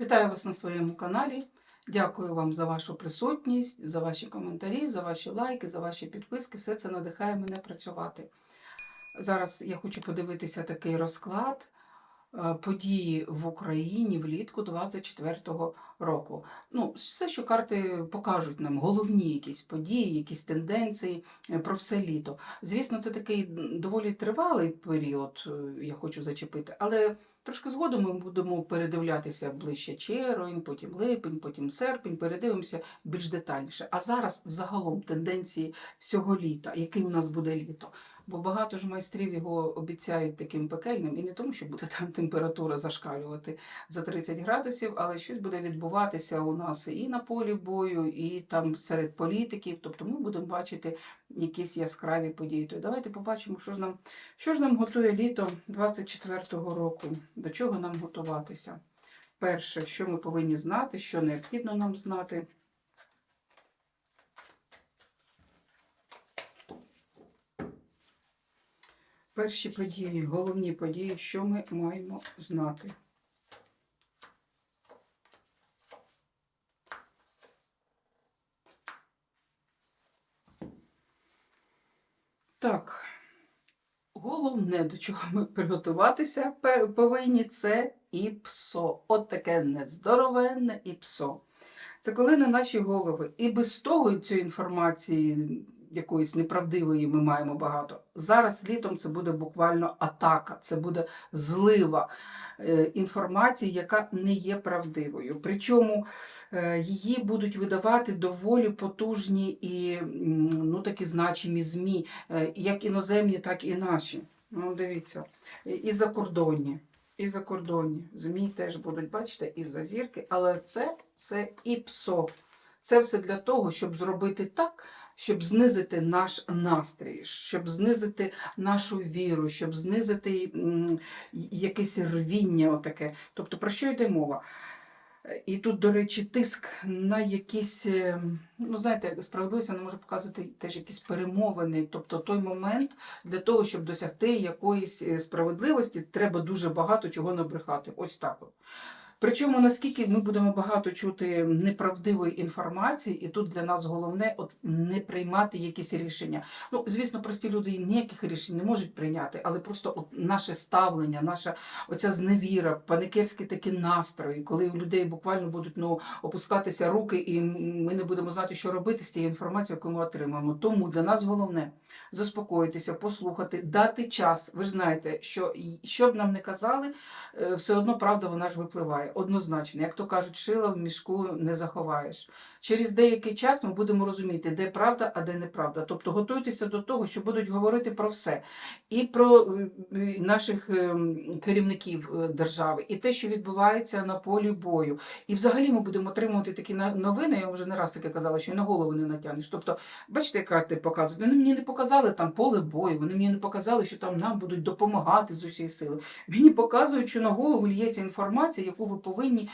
Вітаю вас на своєму каналі. Дякую вам за вашу присутність, за ваші коментарі, за ваші лайки, за ваші підписки. Все це надихає мене працювати. Зараз я хочу подивитися такий розклад е, події в Україні влітку 24-го року. Ну, все, що карти покажуть нам, головні якісь події, якісь тенденції е, про все літо. Звісно, це такий доволі тривалий період, е, я хочу зачепити, але Трошки згодом ми будемо передивлятися ближче червень, потім липень, потім серпень, передивимося більш детальніше. А зараз взагалом тенденції всього літа, яким у нас буде літо. Бо багато ж майстрів його обіцяють таким пекельним, і не тому, що буде там температура зашкалювати за 30 градусів, але щось буде відбуватися у нас і на полі бою, і там серед політиків. Тобто ми будемо бачити якісь яскраві події. То давайте побачимо, що ж нам що ж нам готує літо 24-го року? До чого нам готуватися? Перше, що ми повинні знати, що необхідно нам знати. Перші події, головні події, що ми маємо знати. Так, Головне, до чого ми приготуватися повинні, це іпсо. От таке нездоровенне іпсо. Це коли на наші голови і без того цієї інформації якоїсь неправдивої ми маємо багато. Зараз літом це буде буквально атака, це буде злива е, інформації, яка не є правдивою. Причому е, її будуть видавати доволі потужні і ну, такі значимі ЗМІ, е, як іноземні, так і наші. Ну, дивіться, і- і закордонні. І закордонні. ЗМІ теж будуть, бачите, із за зірки, але це все і ПСО. Це все для того, щоб зробити так, щоб знизити наш настрій, щоб знизити нашу віру, щоб знизити якесь рвіння. Отаке. Тобто, про що йде мова? І тут, до речі, тиск на якісь, е, ну знаєте, справедливість вона може показувати теж якісь перемовини. Тобто той момент для того, щоб досягти якоїсь е, справедливості, треба дуже багато чого набрехати. Ось так. Причому наскільки ми будемо багато чути неправдивої інформації, і тут для нас головне от не приймати якісь рішення. Ну, звісно, прості люди ніяких рішень не можуть прийняти, але просто от наше ставлення, наша оця зневіра, паникерські такі настрої, коли у людей буквально будуть ну, опускатися руки, і ми не будемо знати, що робити з тією інформацією, яку ми отримаємо. Тому для нас головне заспокоїтися, послухати, дати час. Ви ж знаєте, що що б нам не казали, е, все одно правда вона ж випливає. Однозначно, як то кажуть, шила в мішку не заховаєш. Через деякий час ми будемо розуміти, де правда, а де неправда. Тобто готуйтеся до того, що будуть говорити про все. І про наших ем, керівників е, держави, і те, що відбувається на полі бою. І взагалі ми будемо отримувати такі новини. Я вже не раз таке казала, що й на голову не натягнеш. Тобто, бачите, як карти показують. Вони мені не показали там поле бою, вони мені не показали, що там нам будуть допомагати з усієї сили. Мені показують, що на голову лється інформація, яку ви повинні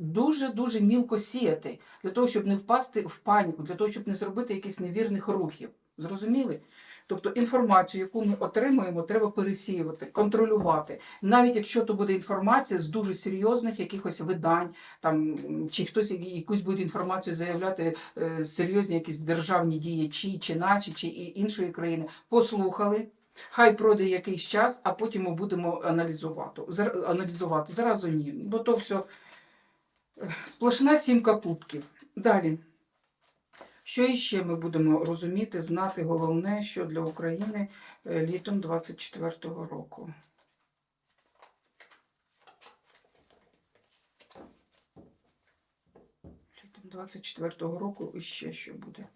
дуже дуже мілко сіяти для того, щоб не впасти в паніку, для того, щоб не зробити якихось невірних рухів. Зрозуміли? Тобто інформацію, яку ми отримуємо, треба пересіювати, контролювати. Навіть якщо то буде інформація з дуже серйозних якихось видань, там чи хтось якусь буде інформацію заявляти е, серйозні якісь державні діячі, чи наші, чи іншої країни, послухали. Хай пройде якийсь час, а потім ми будемо аналізувати. Аналізувати. Зразу ні. Бо то все е, сплошна сімка кубків. Далі. Що іще ми будемо розуміти, знати головне, що для України е, літом 24-го року. Літом 24-го року іще що буде.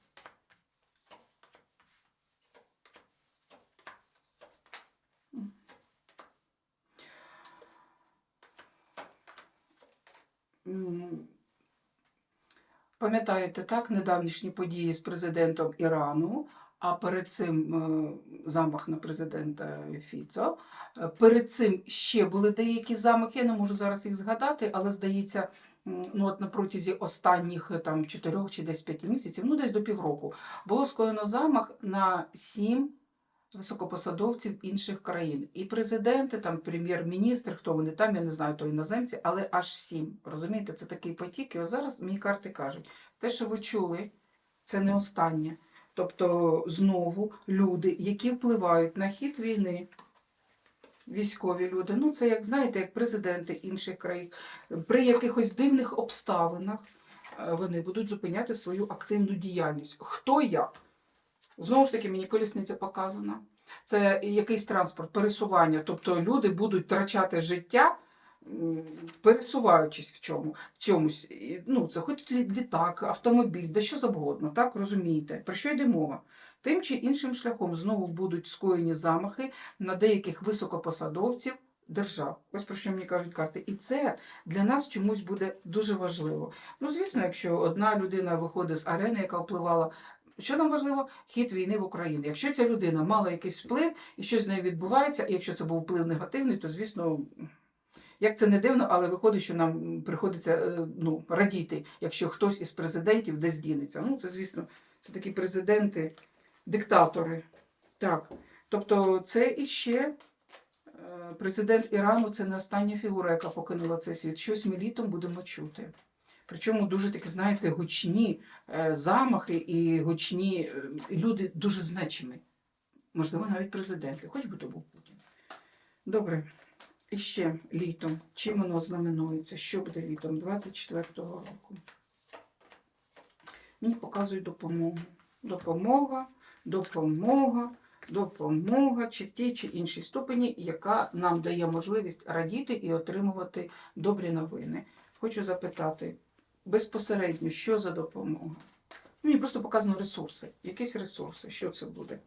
Пам'ятаєте, так, недавнішні події з президентом Ірану, а перед цим е, замах на президента Фіцо. Е, Перед цим ще були деякі замахи, я не можу зараз їх згадати, але здається, ну от на протязі останніх е, там чотирьох чи десь п'яти місяців, ну десь до півроку, було скоєно замах на сім високопосадовців інших країн. І президенти, там прем'єр-міністр, хто вони там, я не знаю, то іноземці, але аж сім. Розумієте, це такий потік. І ось зараз мені карти кажуть, те, що ви чули, це не останнє. Тобто знову люди, які впливають на хід війни, військові люди, ну це як знаєте, як президенти інших країн, при якихось дивних обставинах е, вони будуть зупиняти свою активну діяльність. Хто як? Знову ж таки, мені колісниця показана. Це якийсь транспорт, пересування. Тобто люди будуть втрачати життя, пересуваючись в чому, в чомусь. Ну, це хоч літак, автомобіль, де що завгодно, так розумієте, про що йде мова? Тим чи іншим шляхом знову будуть скоєні замахи на деяких високопосадовців держав. Ось про що мені кажуть карти. І це для нас чомусь буде дуже важливо. Ну, звісно, якщо одна людина виходить з арени, яка впливала. Що нам важливо? Хід війни в Україні. Якщо ця людина мала якийсь вплив і щось з нею відбувається, і якщо це був вплив негативний, то звісно, як це не дивно, але виходить, що нам приходиться е, ну, радіти, якщо хтось із президентів десь дінеться. Ну, це, звісно, це такі президенти, диктатори. Так. Тобто, це іще е, президент Ірану це не остання фігура, яка покинула цей світ. Щось ми літом будемо чути. Причому дуже такі, знаєте, гучні е, замахи і гучні е, люди дуже значимі. Можливо, навіть президенти, хоч би то був Путін. Добре. І ще літом. Чим воно знаменується? Що буде літом 24-го року? Мені показують допомогу. Допомога, допомога, допомога, чи в тій чи іншій ступені, яка нам дає можливість радіти і отримувати добрі новини. Хочу запитати безпосередньо, що за допомога? Мені просто показано ресурси. Якісь ресурси. Що це буде?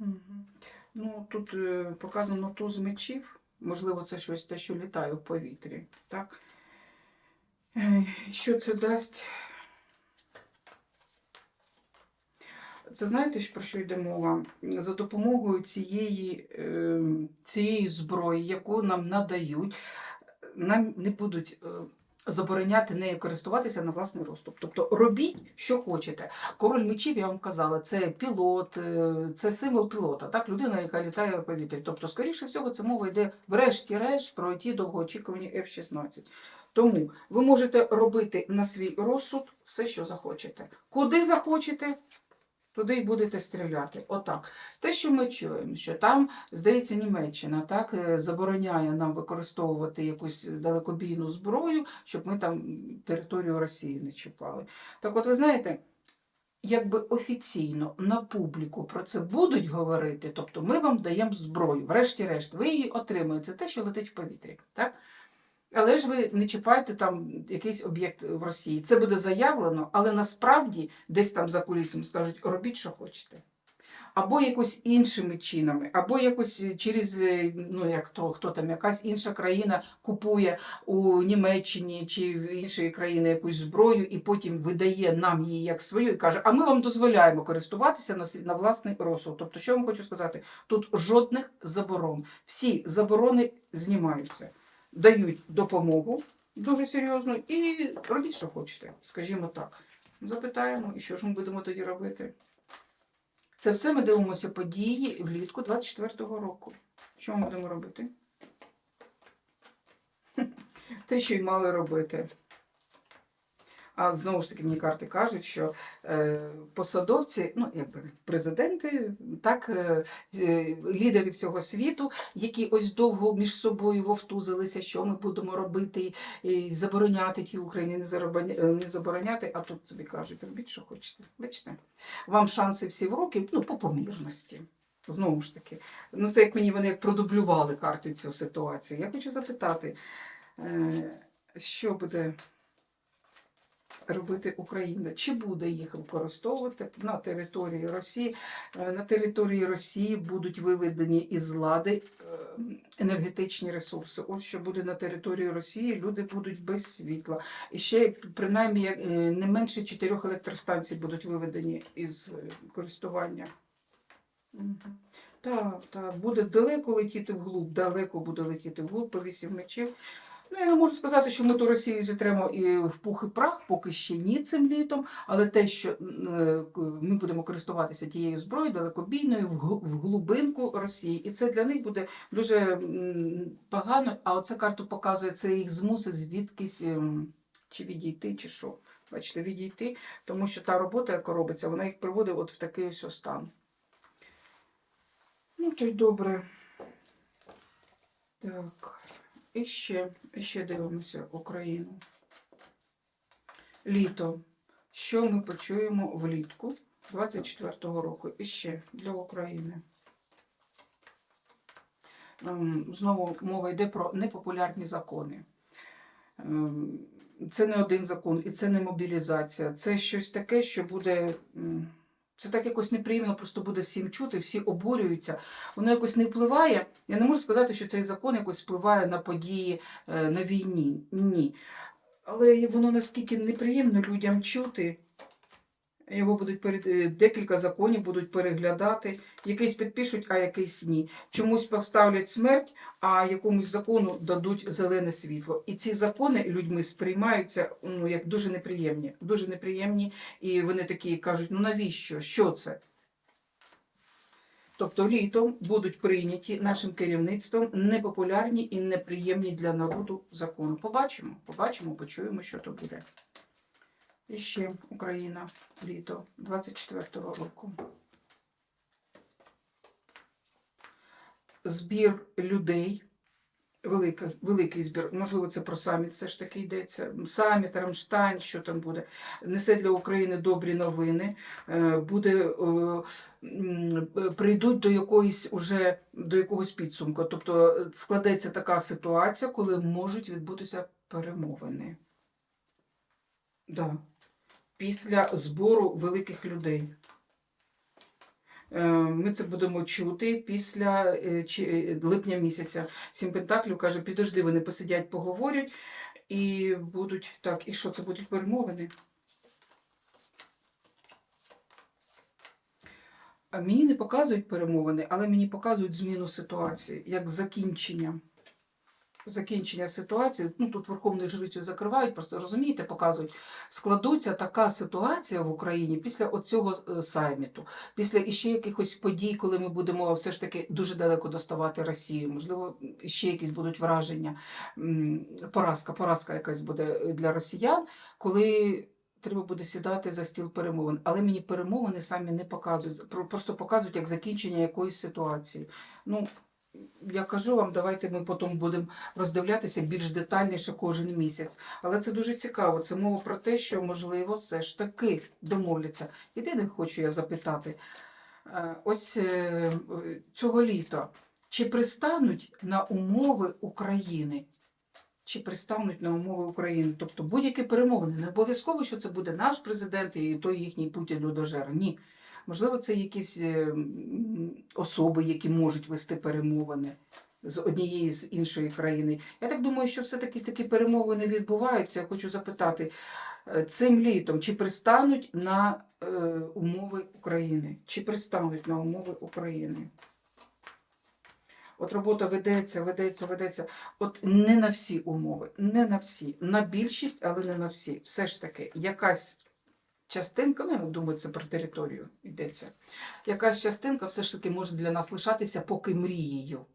Угу. Ну, тут е, показано туз мечів. Можливо, це щось те, що літає в повітрі. Так? Е, Що це дасть? Це знаєте, про що йде мова? За допомогою цієї, е, цієї зброї, яку нам надають, нам не будуть е, забороняти нею користуватися на власний розступ. Тобто робіть, що хочете. Король мечів, я вам казала, це пілот, е, це символ пілота, так, людина, яка літає в повітрі. Тобто, скоріше всього, це мова йде врешті-решт про ті довгоочікувані F-16. Тому ви можете робити на свій розсуд все, що захочете. Куди захочете, туди й будете стріляти. Отак. Те, що ми чуємо, що там, здається, Німеччина так е, забороняє нам використовувати якусь далекобійну зброю, щоб ми там територію Росії не чіпали. Так от ви знаєте. Якби офіційно на публіку про це будуть говорити, тобто ми вам даємо зброю, врешті-решт, ви її отримуєте, це те, що летить в повітрі. Так? Але ж ви не чіпаєте там якийсь об'єкт в Росії. Це буде заявлено, але насправді десь там за кулісом скажуть, робіть, що хочете. Або якось іншими чинами, або якось через, е, ну як то, хто там, якась інша країна купує у Німеччині чи в іншої країни якусь зброю, і потім видає нам її як свою і каже, а ми вам дозволяємо користуватися на, на власний розсуд. Тобто, що я вам хочу сказати? Тут жодних заборон. Всі заборони знімаються дають допомогу дуже серйозну і робіть, що хочете, скажімо так. Запитаємо, і що ж ми будемо тоді робити. Це все ми дивимося події влітку 24-го року. Що ми будемо робити? Те, що й мали робити. А знову ж таки, мені карти кажуть, що е, посадовці, ну якби президенти, так, е, е, лідери всього світу, які ось довго між собою вовтузилися, що ми будемо робити, і забороняти ті України, не, забороняти, а тут тобі кажуть, робіть, що хочете. Бачите? Вам шанси всі в руки, ну, по помірності. Знову ж таки, ну це як мені вони як продублювали карти цю ситуацію. Я хочу запитати, що буде робити Україна? Чи буде їх використовувати на території Росії? Е, На території Росії будуть виведені із лади е, енергетичні ресурси. Ось що буде на території Росії, люди будуть без світла. І ще принаймні е, не менше чотирьох електростанцій будуть виведені із користування. Так, так, буде далеко летіти вглуб, далеко буде летіти вглуб по вісім мечів. Ну, я не можу сказати, що ми ту Росію зітремо і в пух і прах, поки ще ні цим літом. Але те, що е, ми будемо користуватися тією зброєю далекобійною в глибинку Росії, і це для них буде дуже погано. А оця карту показує, це їх змусить звідкись ем, чи відійти, чи що. Бачите, відійти, тому що та робота, яка робиться, вона їх приводить от в такий ось стан. Ну, то й добре. Так. І ще, і ще дивимося Україну. Літо. Що ми почуємо влітку 24-го року? І ще для України. Ем, Знову мова йде про непопулярні закони. Ем, Це не один закон, і це не мобілізація. Це щось таке, що буде. Це так якось неприємно, просто буде всім чути, всі обурюються. Воно якось не впливає. Я не можу сказати, що цей закон якось впливає на події е, на війні. Ні. Але воно наскільки неприємно людям чути. Його будуть перед е, декілька законів будуть переглядати, якийсь підпишуть, а якийсь ні. Чомусь поставлять смерть, а якомусь закону дадуть зелене світло. І ці закони людьми сприймаються ну, як дуже неприємні. Дуже неприємні, і вони такі кажуть: ну навіщо? Що це? Тобто літом будуть прийняті нашим керівництвом непопулярні і неприємні для народу закони. Побачимо, побачимо, почуємо, що то буде. І ще Україна, літо 24-го року. Збір людей. Великий, великий збір, можливо, це про саміт все ж таки йдеться. Саміт, Рамштайн, що там буде. Несе для України добрі новини. Е, Буде, е, прийдуть до якоїсь уже до якогось підсумку. Тобто е, складеться така ситуація, коли можуть відбутися перемовини. Да. Після збору великих людей. Е, Ми це будемо чути після е, е, липня місяця. Сім Пентаклів каже, підожди, вони посидять, поговорять і будуть так. І що це будуть перемовини? Мені не показують перемовини, але мені показують зміну ситуації, як закінчення. Закінчення ситуації, ну тут Верховною жрицю закривають, просто розумієте, показують. Складуться така ситуація в Україні після оцього е, саміту, після іще якихось подій, коли ми будемо все ж таки дуже далеко доставати Росію. Можливо, ще якісь будуть враження. Поразка, поразка якась буде для росіян, коли треба буде сідати за стіл перемовин. Але мені перемовини самі не показують, просто показують як закінчення якоїсь ситуації. Ну, я кажу вам, давайте ми потім будемо роздивлятися більш детальніше кожен місяць. Але це дуже цікаво. Це мова про те, що можливо все ж таки домовляться. Єдине хочу я запитати: е, ось е, цього літа чи пристануть на умови України? Чи пристануть на умови України? Тобто будь-які перемовини. Не обов'язково, що це буде наш президент і той їхній Путін людожер. Ні. Можливо, це якісь е, особи, які можуть вести перемовини з однієї з іншої країни. Я так думаю, що все-таки такі перемовини відбуваються. Я хочу запитати, е, цим літом чи пристануть на е, умови України? Чи пристануть на умови України? От робота ведеться, ведеться, ведеться. От не на всі умови, не на всі. На більшість, але не на всі. Все ж таки, якась частинка, ну я думаю, це про територію йдеться. Якась частинка все ж таки може для нас лишатися поки мрією.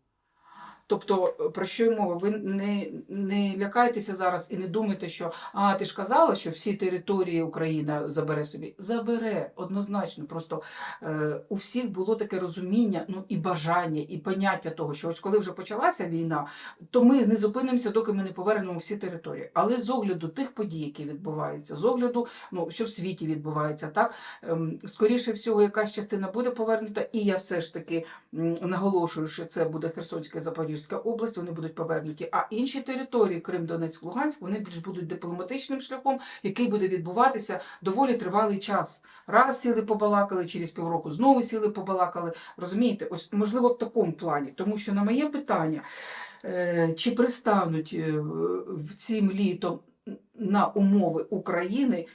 Тобто, е, про що й мова? Ви не, не лякайтеся зараз і не думайте, що а ти ж казала, що всі території Україна забере собі. Забере однозначно. Просто е, у всіх було таке розуміння, ну і бажання, і поняття того, що ось коли вже почалася війна, то ми не зупинимося, доки ми не повернемо всі території. Але з огляду тих подій, які відбуваються, з огляду, ну що в світі відбувається, так ем, скоріше всього, якась частина буде повернута, і я все ж таки наголошую, що це буде Херсонська і Запорізька область, вони будуть повернуті. А інші території, Крим, Донецьк, Луганськ, вони більш будуть дипломатичним шляхом, який буде відбуватися доволі тривалий час. Раз сіли побалакали, через півроку знову сіли побалакали. Розумієте, ось можливо в такому плані, тому що на моє питання, е, чи пристануть е, в цим літом на умови України.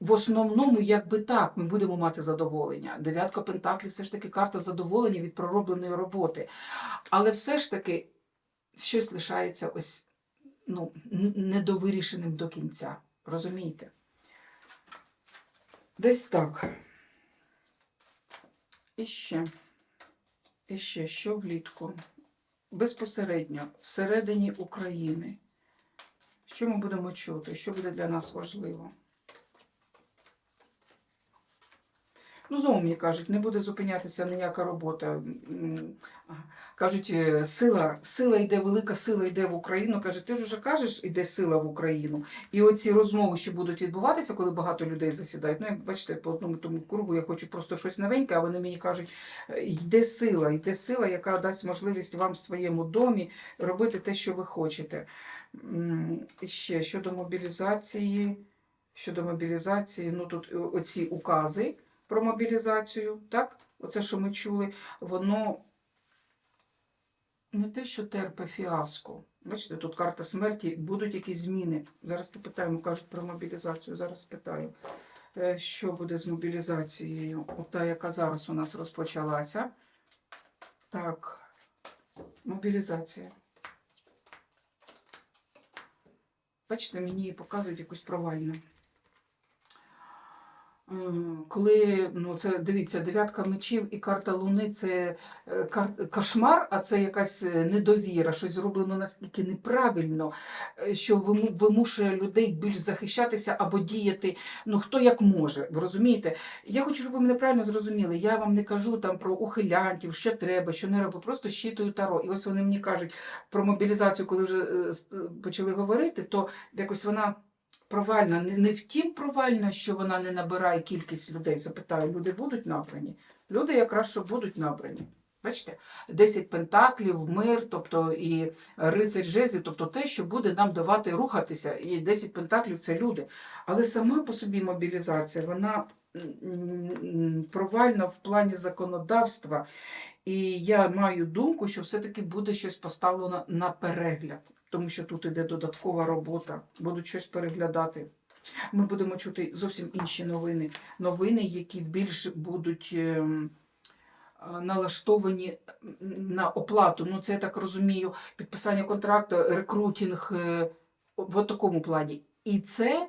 В основному, якби так, ми будемо мати задоволення. Дев'ятка Пентаклів все ж таки карта задоволення від проробленої роботи. Але все ж таки щось лишається ось ну, недовирішеним до кінця. Розумієте? Десь так. І ще. І ще, що влітку? Безпосередньо всередині України. Що ми будемо чути? Що буде для нас важливо? Ну, знову мені кажуть, не буде зупинятися ніяка робота. Кажуть, е, сила, сила йде, велика сила йде в Україну. Каже, ти ж вже кажеш, йде сила в Україну. І оці розмови, що будуть відбуватися, коли багато людей засідають. Ну, як бачите, по одному тому кругу я хочу просто щось новеньке, а вони мені кажуть, «Е, йде сила, йде сила, яка дасть можливість вам в своєму домі робити те, що ви хочете. Ще щодо мобілізації, щодо мобілізації, ну тут е, оці укази про мобілізацію, так? Оце, що ми чули, воно не те, що терпе фіаско. Бачите, тут карта смерті, будуть якісь зміни. Зараз попитаємо, кажуть про мобілізацію. Зараз спитаю, Е, що буде з мобілізацією. Ота, яка зараз у нас розпочалася. Так, мобілізація. Бачите, мені показують якусь провальну. Коли ну це дивіться, дев'ятка мечів і карта Луни це е, кошмар, а це якась е, недовіра, щось зроблено наскільки неправильно, е, що вимушує людей більш захищатися або діяти. Ну хто як може, ви розумієте? Я хочу, щоб ви мене правильно зрозуміли. Я вам не кажу там про ухилянтів, що треба, що не роблю, просто щитую таро. І ось вони мені кажуть про мобілізацію, коли вже почали говорити, то якось вона. Провальна, не, не втім провальна, що вона не набирає кількість людей. Запитаю, люди будуть набрані? Люди якраз що будуть набрані. Бачите, 10 пентаклів, мир, тобто і рицарь жезлів, тобто те, що буде нам давати рухатися. І 10 пентаклів це люди. Але сама по собі мобілізація, вона провальна в плані законодавства. І я маю думку, що все-таки буде щось поставлено на перегляд, тому що тут іде додаткова робота, будуть щось переглядати. Ми будемо чути зовсім інші новини. Новини, які більш будуть ем, налаштовані на оплату. Ну, це я так розумію, підписання контракту, рекрутинг е, в такому плані. І це,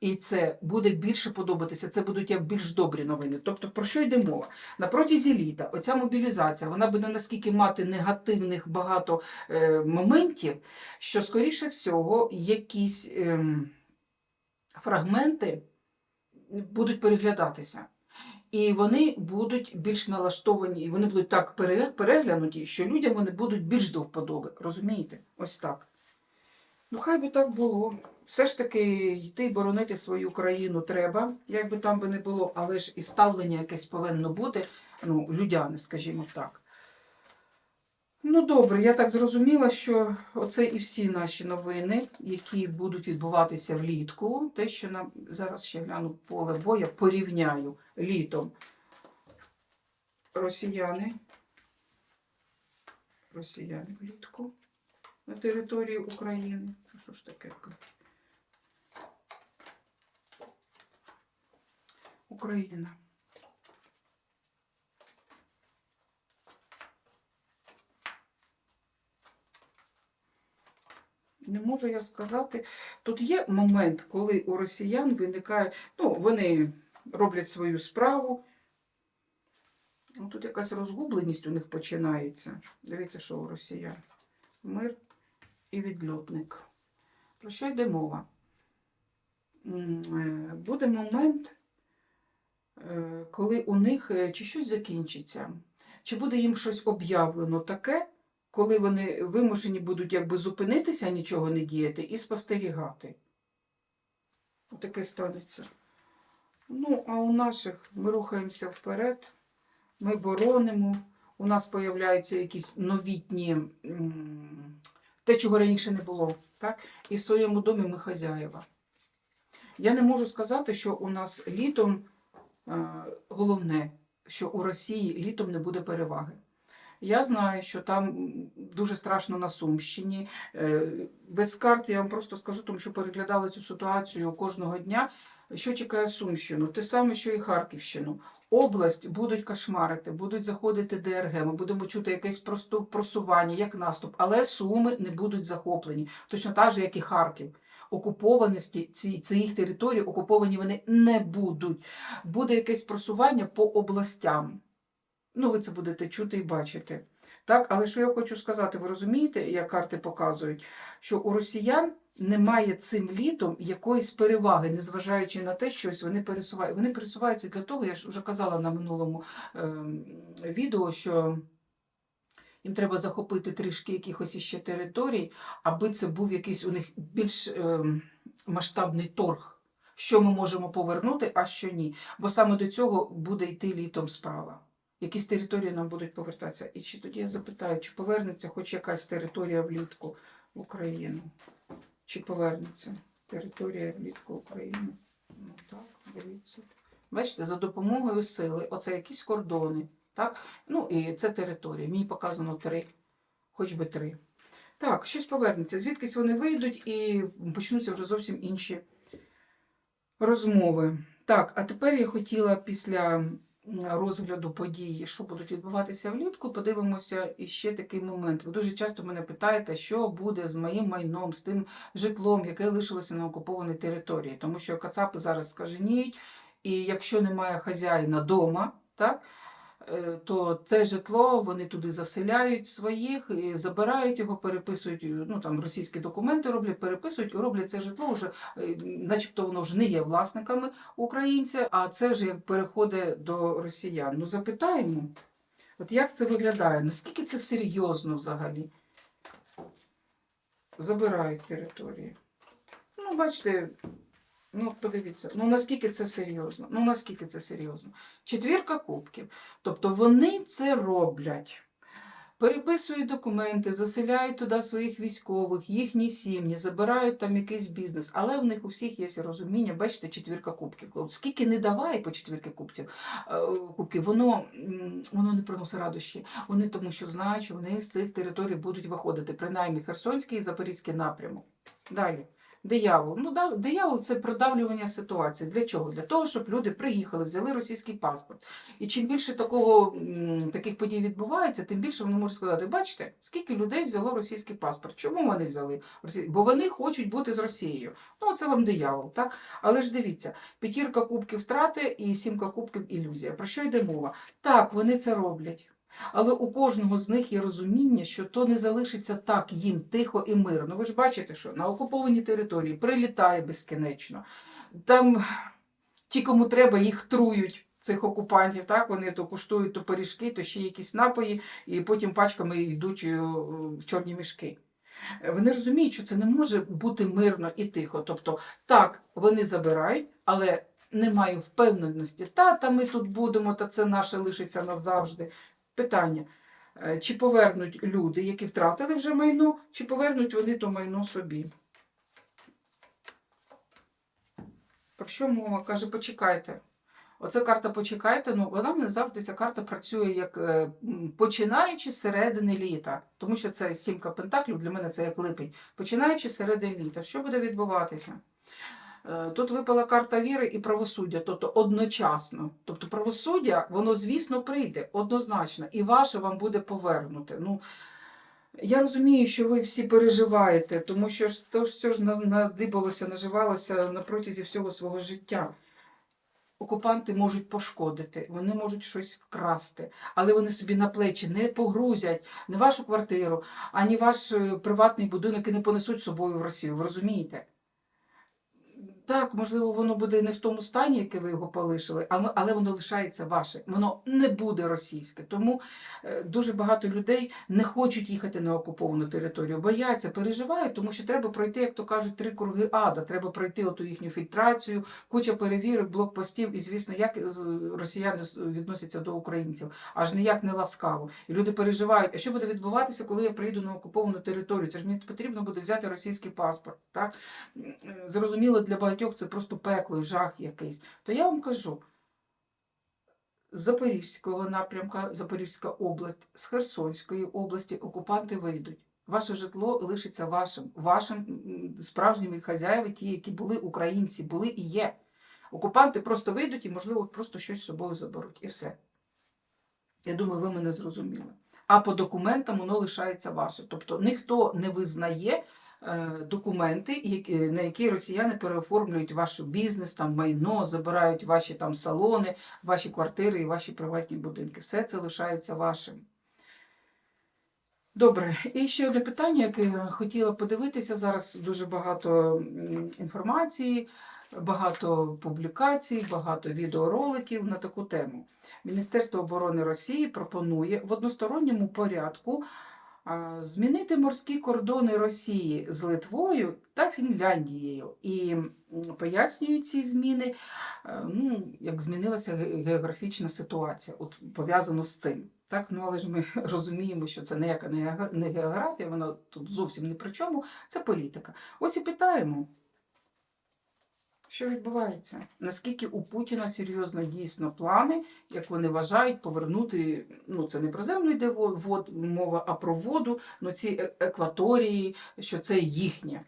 і це буде більше подобатися. Це будуть як більш добрі новини. Тобто, про що йде мова? На протязі літа оця мобілізація вона буде наскільки мати негативних багато е, моментів, що, скоріше всього, якісь ем, фрагменти будуть переглядатися. І вони будуть більш налаштовані, і вони будуть так переглянуті, що людям вони будуть більш до вподоби. Розумієте? Ось так. Ну, хай би так було. Все ж таки йти боронити свою країну треба, як би там би не було, але ж і ставлення якесь повинно бути, ну, людяне, скажімо так. Ну, добре, я так зрозуміла, що оце і всі наші новини, які будуть відбуватися влітку. Те, що нам зараз ще гляну поле боя, порівняю літом. Росіяни. Росіяни влітку на території України. Що ж таке? Україна. Не можу я сказати. Тут є момент, коли у росіян виникає, ну, вони роблять свою справу. Ну, тут якась розгубленість у них починається. Дивіться, що у росіян. Мир і відльотник. Про що йде мова? Е, Буде момент, коли у них е, чи щось закінчиться, чи буде їм щось об'явлено таке, коли вони вимушені будуть якби зупинитися, нічого не діяти і спостерігати. Таке станеться. Ну, а у наших ми рухаємося вперед, ми боронимо, у нас появляються якісь новітні, те, чого раніше не було. Так? І в своєму домі ми хазяєва. Я не можу сказати, що у нас літом е, головне, що у Росії літом не буде переваги. Я знаю, що там дуже страшно на Сумщині. Е, Без карт я вам просто скажу, тому що переглядала цю ситуацію кожного дня. Що чекає Сумщину? Те саме, що і Харківщину. Область будуть кошмарити, будуть заходити ДРГ. Ми будемо чути якесь просто просування, як наступ, але Суми не будуть захоплені, точно так же, як і Харків. Окупованості цих територій окуповані вони не будуть. Буде якесь просування по областям. Ну, ви це будете чути і бачити. Так, але що я хочу сказати, ви розумієте, як карти показують, що у росіян немає цим літом якоїсь переваги, незважаючи на те, що ось вони пересувають. Вони пересуваються для того, я ж вже казала на минулому ем, відео, що їм треба захопити трішки якихось іще територій, аби це був якийсь у них більш ем, масштабний торг. Що ми можемо повернути, а що ні. Бо саме до цього буде йти літом справа. Якісь території нам будуть повертатися. І чи тоді я запитаю, чи повернеться хоч якась територія влітку в Україну? Чи повернеться територія влітку України? Ну так, дивіться. Бачите, за допомогою сили, оце якісь кордони, так? Ну і це територія. Мені показано три, хоч би три. Так, щось повернеться. Звідкись вони вийдуть і почнуться вже зовсім інші розмови. Так, а тепер я хотіла після розгляду подій, що будуть відбуватися влітку, подивимося іще такий момент. Ви дуже часто мене питаєте, що буде з моїм майном, з тим житлом, яке лишилося на окупованій території, тому що кацапи зараз скаженіють, і якщо немає хазяїна дома, так, то те житло вони туди заселяють своїх, і забирають його, переписують, ну там російські документи роблять, переписують і роблять це житло вже, е, начебто воно вже не є власниками українця, а це вже як переходить до росіян. Ну запитаємо, от як це виглядає? Наскільки це серйозно взагалі? Забирають території. Ну, бачите, ну подивіться, ну наскільки це серйозно? Ну наскільки це серйозно? Четвірка кубків. Тобто вони це роблять. Переписують документи, заселяють туди своїх військових, їхні сім'ї, забирають там якийсь бізнес. Але в них у всіх є розуміння, бачите, четвірка кубків. Скільки не давай по четвірки е, кубків, воно, воно не приносить радощі. Вони тому, що знають, що вони з цих територій будуть виходити, принаймні Херсонський і Запорізький напрямок. Далі. Диявол. Ну, да, диявол це продавлювання ситуації. Для чого? Для того, щоб люди приїхали, взяли російський паспорт. І чим більше такого, таких подій відбувається, тим більше вони можуть сказати: бачите, скільки людей взяло російський паспорт? Чому вони взяли? Бо вони хочуть бути з Росією. Ну, це вам диявол, так? Але ж дивіться, п'ятірка кубків втрати і сімка кубків ілюзія. Про що йде мова? Так, вони це роблять. Але у кожного з них є розуміння, що то не залишиться так їм тихо і мирно. Ви ж бачите, що на окупованій території прилітає безкінечно. Там ті, кому треба, їх трують. Цих окупантів, так вони то куштують то пиріжки, то ще якісь напої, і потім пачками йдуть е, в чорні мішки. Вони розуміють, що це не може бути мирно і тихо. Тобто, так, вони забирають, але немає впевненості, та, та ми тут будемо, та це наше лишиться назавжди. Питання: е, чи повернуть люди, які втратили вже майно, чи повернуть вони то майно собі? Про що мова? Каже, почекайте. Оце карта почекайте. Ну, вона мене завжди ця карта працює як е, починаючи з середини літа, тому що це сімка пентаклів, для мене це як липень. Починаючи з середини літа, що буде відбуватися? Е, Тут випала карта віри і правосуддя, тобто одночасно. Тобто правосуддя, воно, звісно, прийде однозначно, і ваше вам буде повернуте. Ну, я розумію, що ви всі переживаєте, тому що то ж ж надибалося, наживалося на протязі всього свого життя. Окупанти можуть пошкодити, вони можуть щось вкрасти, але вони собі на плечі не погрузять не вашу квартиру, ані ваш е, приватний будинок і не понесуть з собою в Росію. Ви розумієте? Так, можливо, воно буде не в тому стані, яке ви його полишили, але воно лишається ваше. Воно не буде російське. Тому е, дуже багато людей не хочуть їхати на окуповану територію, бояться, переживають, тому що треба пройти, як то кажуть, три круги ада. Треба пройти оту їхню фільтрацію, куча перевірок, блокпостів, і звісно, як е, росіяни відносяться до українців, аж ніяк не ласкаво. І люди переживають, а що буде відбуватися, коли я приїду на окуповану територію? Це ж мені потрібно буде взяти російський паспорт. Так? Е, Зрозуміло, для багатьох це просто пекло і жах якийсь. То я вам кажу. З Запорізького напрямка, Запорізька область, з Херсонської області окупанти вийдуть. Ваше житло лишиться вашим, вашим справжніми хазяїви, ті, які були українці, були і є. Окупанти просто вийдуть і, можливо, просто щось з собою заберуть. І все. Я думаю, ви мене зрозуміли. А по документам воно лишається ваше. Тобто ніхто не визнає документи, на які росіяни переоформлюють ваш бізнес, там майно, забирають ваші там салони, ваші квартири і ваші приватні будинки. Все це лишається вашим. Добре, і ще одне питання, яке я хотіла подивитися. Зараз дуже багато інформації, багато публікацій, багато відеороликів на таку тему. Міністерство оборони Росії пропонує в односторонньому порядку змінити морські кордони Росії з Литвою та Фінляндією. І пояснюють ці зміни, е, ну, як змінилася географічна ситуація, от пов'язано з цим. Так, ну але ж ми розуміємо, що це ніяка не географія, вона тут зовсім не при чому, це політика. Ось і питаємо, що відбувається? Наскільки у Путіна серйозно дійсно плани, як вони вважають, повернути, ну це не про землю йде вод, мова, а про воду, ну ці е- екваторії, що це їхнє.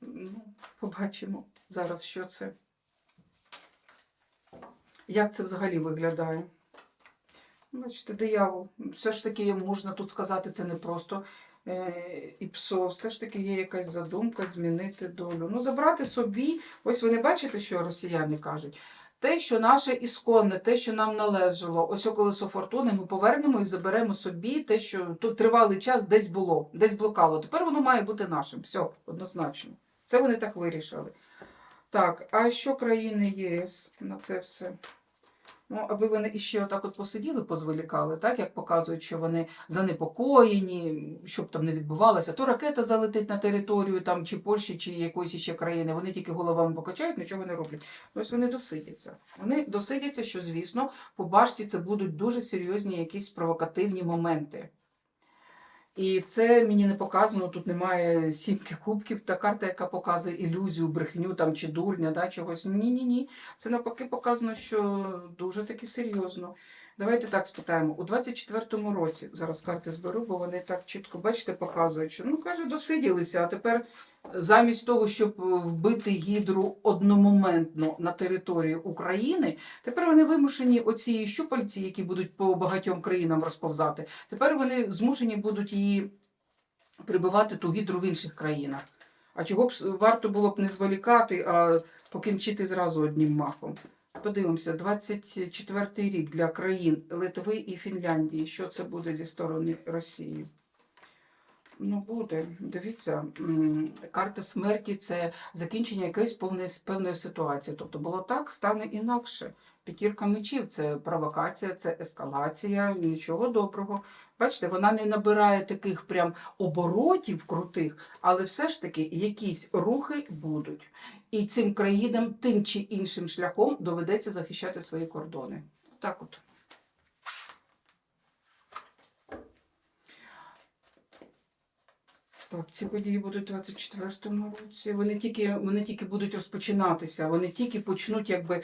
Ну, побачимо зараз, що це. Як це взагалі виглядає? Бачите, диявол. Все ж таки можна тут сказати, це не просто і псо, все ж таки є якась задумка змінити долю. Ну, забрати собі, ось ви не бачите, що росіяни кажуть. Те, що наше ісконне, те, що нам належало, ось колесо фортуни, ми повернемо і заберемо собі те, що тут тривалий час десь було, десь блокало. Тепер воно має бути нашим. Все, однозначно. Це вони так вирішили. Так, а що країни ЄС на це все? Ну, аби вони іще отак от посиділи, позволікали, так як показують, що вони занепокоєні, щоб там не відбувалося, то ракета залетить на територію там чи Польщі, чи якоїсь ще країни. Вони тільки головами покачають, нічого не роблять. Ось вони досидяться. Вони досидяться, що, звісно, по башті це будуть дуже серйозні якісь провокативні моменти. І це мені не показано, тут немає сімки кубків, та карта, яка показує ілюзію, брехню там чи дурня, да, чогось. Ні, ні, ні. Це навпаки показано, що дуже таки серйозно. Давайте так спитаємо. У 24-му році зараз карти зберу, бо вони так чітко, бачите, показують, що ну каже, досиділися, а тепер замість того, щоб вбити гідру одномоментно на території України, тепер вони вимушені оці щупальці, які будуть по багатьом країнам розповзати, тепер вони змушені будуть її прибивати ту гідру в інших країнах. А чого б варто було б не зволікати, а покінчити зразу одним махом? Подивимося, 24-й рік для країн Литви і Фінляндії. Що це буде зі сторони Росії? Ну, буде. Дивіться, карта смерті це закінчення якоїсь повної, певної ситуації. Тобто було так, стане інакше. П'ятірка мечів це провокація, це ескалація, нічого доброго. Бачите, вона не набирає таких прям оборотів крутих, але все ж таки якісь рухи будуть. І цим країнам тим чи іншим шляхом доведеться захищати свої кордони. Так от. Так, ці події будуть у 24-му році. Вони тільки, вони тільки будуть розпочинатися, вони тільки почнуть, якби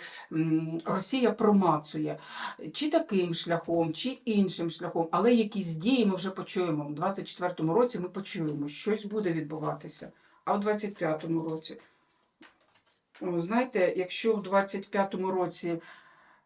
Росія промацує чи таким шляхом, чи іншим шляхом, але якісь дії ми вже почуємо. У 24-му році ми почуємо, щось буде відбуватися. А в 25-му році, знаєте, якщо в 25-му році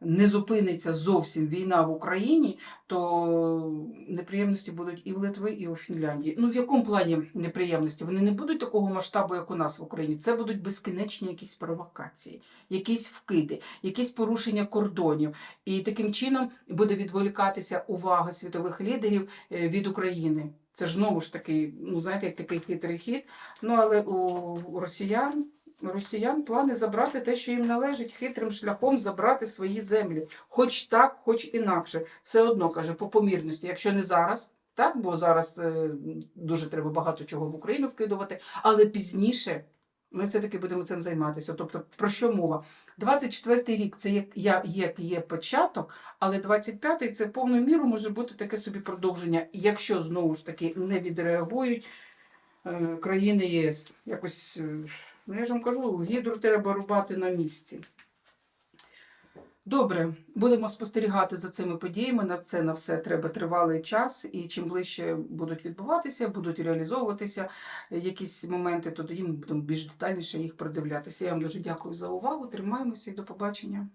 не зупиниться зовсім війна в Україні, то неприємності будуть і в Литві, і у Фінляндії. Ну в якому плані неприємності? Вони не будуть такого масштабу, як у нас в Україні. Це будуть безкінечні якісь провокації, якісь вкиди, якісь порушення кордонів. І таким чином буде відволікатися увага світових лідерів е, від України. Це ж знову ж таки, ну знаєте, як такий хитрий хід. Ну але у, у росіян. Росіян плани забрати те, що їм належить, хитрим шляхом забрати свої землі, хоч так, хоч інакше. Все одно каже, по помірності, якщо не зараз, так, бо зараз е, дуже треба багато чого в Україну вкидувати, але пізніше ми все-таки будемо цим займатися. Тобто, про що мова? 24-й рік це як, я- як є початок, але 25-й це повною міру може бути таке собі продовження, якщо знову ж таки не відреагують е, країни ЄС. Якось, е, ну я ж вам кажу, гідру треба рубати на місці. Добре, будемо спостерігати за цими подіями. На це на все треба тривалий час, і чим ближче будуть відбуватися, будуть реалізовуватися якісь моменти, то тоді ми будемо більш детальніше їх продивлятися. Я вам дуже дякую за увагу. Тримаємося і до побачення.